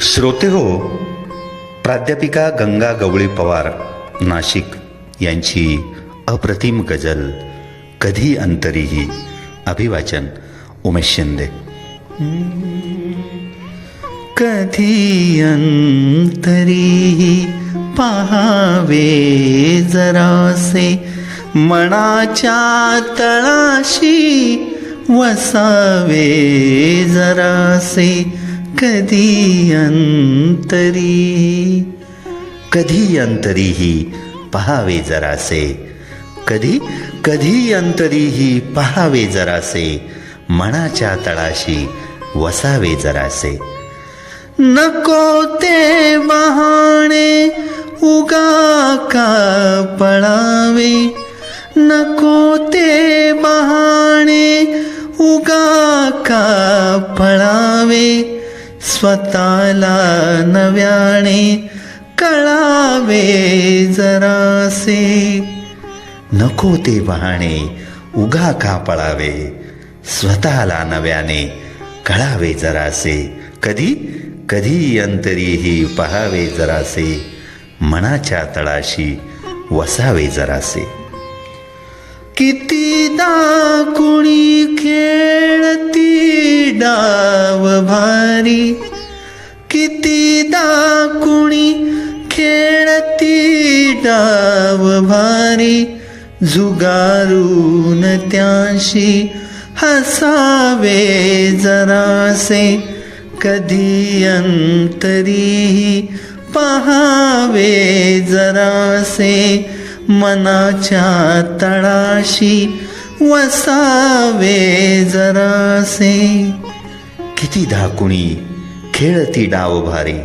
श्रोते हो प्राध्यापिका गंगा गवळी पवार नाशिक यांची अप्रतिम गजल कधी अंतरीही अभिवाचन उमेश शिंदे. कधी अंतरीही पहावे जरासे मनाच्या तळाशी वसावे जरासे कधी अंतरी? कधी अंतरीही पहावे जरासे. कधी? कधी अंतरीही पहावे जरासे. मनाच्या तळाशी वसावे जरासे. नको ते बहाणे उगा का पळावे. नको ते बहाणे उगा का पळावे. स्वतःला नव्याने कळावे जरासे. नको ते बहाणे उगा का पळावे. स्वतःला नव्याने कळावे जरासे. कधी? कधी अंतरीही पहावे जरासे. मनाच्या तळाशी वसावे जरासे. कितीदा कुणी खेळती डाव भारी. कितीदा कुणी खेळती डाव भारी जुगारून त्याशी हसावे जरासे कधी अंतरीही पहावे जरासे मनाच्या तळाशी वसावे जरासे. किती धाकुणी खेळती डाव भारी.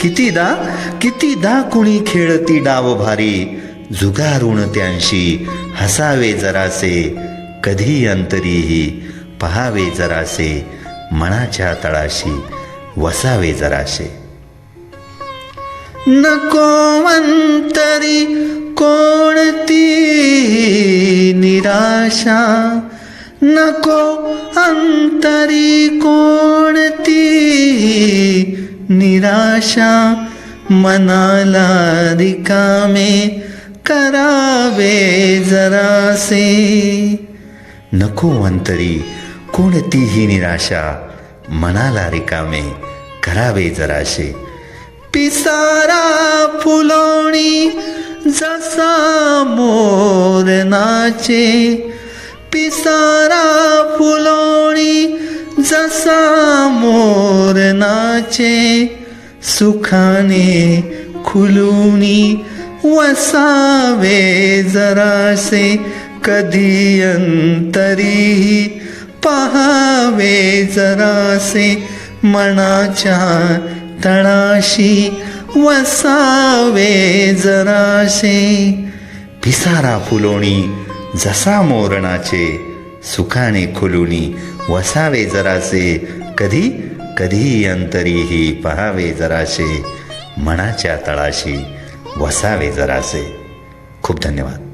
कितीदा कितीदा कुणी खेळती डाव भारी. जुगारून त्यांशी हसावे जरासे. कधी अंतरीही पहावे जरासे. मनाच्या तळाशी वसावे जरासे. नको अंतरी कोणती निराशा. नको अंतरी कोणती निराशा मनाला रिकामे करावे जरासे. नको अंतरी कोणतीही निराशा मनाला रिकामे करावे जराशे पिसारा फुलोणी जसा मोर नाचे पिसारा फुलोणी जसा नाचे सुखाने खुलूनी वसावे जरासे कधी अंतरी पहावे जरासे मनाच्या तळाशी वसावे जरासे. पिसारा फुलोणी जसा मोरणाचे सुखाने खुलुनी वसावे जरासे कधी कधी अंतरीही पहावे जरासे मनाच्या तळाशी वसावे जरासे. खूप धन्यवाद.